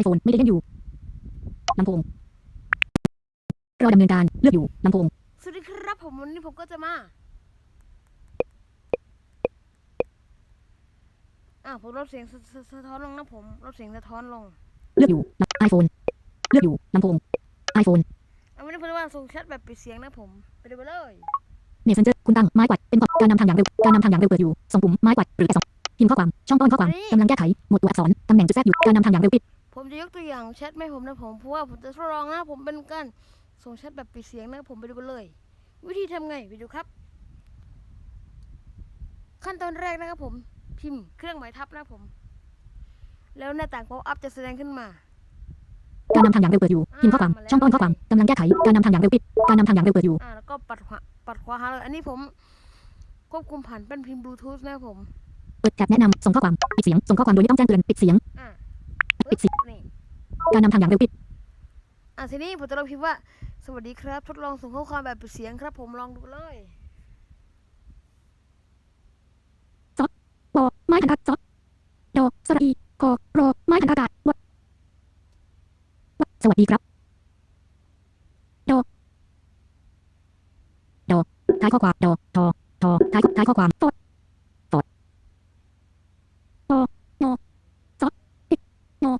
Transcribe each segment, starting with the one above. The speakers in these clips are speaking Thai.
iPhone ไม่ได้เล่นอยู่ลำโพงรอดำเนินการเลือกอยู่ลำโพงสวัสดีครับผมวันนี้ผมก็จะมาอ่าผมลดเสียงสะสะสะท้อนลงนะผมลดเสียงสะท้อนลงเลือกอยู่ iPhone เลือกอยู่ลำโพง iPhone อันนี้ผมจะมาส่งแชทแบบปิดเสียงนะผมไปดูไปเลย Messenger คุณตั้งไม้กวาดเป็นกรอบการนำทางอย่างเร็วการนำทางอย่างเร็วเปิดอยู่ส่งปุ่มไม้กวาดหรือแต่สองพิมพ์ข้อความช่องต้นข้อความกำลังแก้ไขหมวดตัวอักษรตำแหน่งจุดแทรกอยู่การนำทางอย่างเร็วปิด ผมจะยกตัวอย่างแชทไม่ผมนะผมเพราะว่าผมจะทดลองนะผมเป็นการส่งแชทแบบปิดเสียงนะผมไปดูกันเลย วิธีทำไงไปดูครับ ขั้นตอนแรกนะครับผมพิมพ์เครื่องหมายทับนะผม แล้วหน้าต่าง pop up จะแสดงขึ้นมา การนำทางอย่างเร็วเปิดอยู่พิมพ์ข้อความช่องต้นข้อความกำลังแก้ไขการนำทางอย่างเร็วปิดการนำทางอย่างเร็วเปิดอยู่อ่าแล้วก็ปัดขวาปัดขวาหาเลยอันนี้ผมควบคุมผ่านเป็นพิมพ์บลูทูธนะผมเปิดแท็บแนะนำส่งข้อความปิดเสียงส่งข้อความโดยไม่ต้องแจ้งเตือนปิดเสียงอ่าปิดเสียงนี่ การนำทางอย่างเร็วปิดอ่าทีนี้ผมจะลองพิมพ์ว่า สวัสดีครับ ทดลองส่งข้อความแบบปิดเสียงครับ ผมลองดูเลยปอไม้หันอากาศจอดอสระอีกอรอไม้หันอากาศวะวะสวัสดีครับดอดอท้ายข้อความดอทอทอท้ายท้ายข้อความฟอดฟอดปองอจอติงอ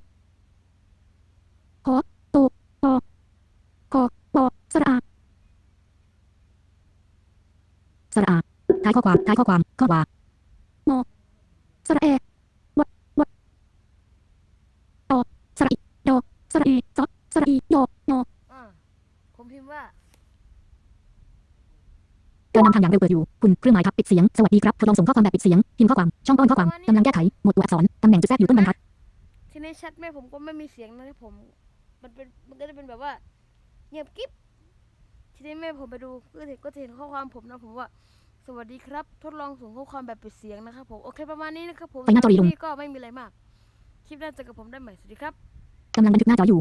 ขอตูปอกอปอสระอาสระอา ท้ายข้อความท้ายข้อความข้อความสระเอวะวะตอสระอีดอสระเอจอสระอียองออ่าผมพิมพ์ว่าการนำทางอย่างเร็วเปิดอยู่ คุณเครื่องหมายทับปิดเสียง สวัสดีครับทดลองส่งข้อความแบบปิดเสียง พิมพ์ข้อความ ช่องต้นข้อความกำลังแก้ไข หมวดตัวอักษร ตำแหน่งจุดแทรกอยู่ต้นบรรทัด ทีนี้แชทแม่ผมก็ไม่มีเสียงนะครับผม มันเป็น มันก็จะเป็นแบบว่า เงียบกิ๊บ ทีนี้แม่ผมไปดู ก็เห็นก็จะเห็นข้อความผมนะผมว่า สวัสดีครับ ทดลองส่งข้อความแบบปิดเสียงนะครับผมโอเคประมาณนี้นะครับผมไปหน้าจอดีลงนี่ก็ไม่มีอะไรมาก คลิปหน้าเจอกับผมได้ใหม่สวัสดีครับ กำลังบันทึกหน้าจออยู่